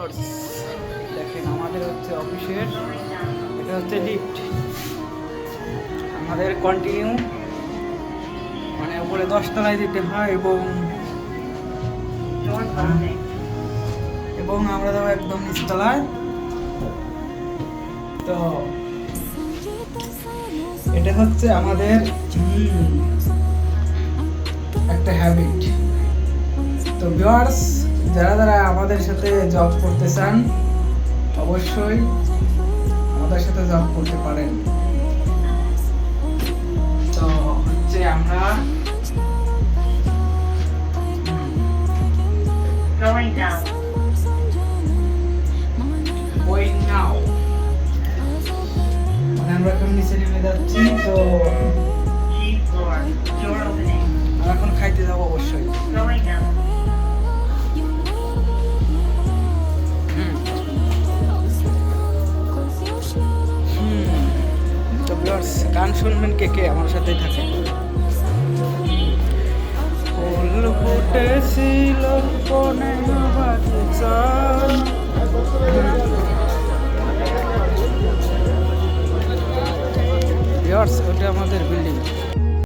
Viewers দেখেন আমাদের হচ্ছে অফিসের, এটা হচ্ছে লিফট আমাদের কন্টিনিউ মানে উপরে দশতলায় দিতে হয় এবং এবং আমরা যাব একদম নিচতলায়। তো এটা হচ্ছে আমাদের একটা হ্যাবিট তো ভিউয়ার্স যারা যারা আমাদের সাথে জব করতে চান অবশ্যই আমাদের সাথে জব করতে পারেন। তো হচ্ছে আমরা Going down. মানে আমরা এখন নিচে নেমে যাচ্ছি তো. আমরা এখন খাইতে যাব অবশ্যই। ভিউয়ার্স, গান শুনবেন কে কে? আমার সাথেই থাকে ফুল ফুটেছিল কোনে বাগিচায়। ভিউয়ার্স, ওটা আমাদের বিল্ডিং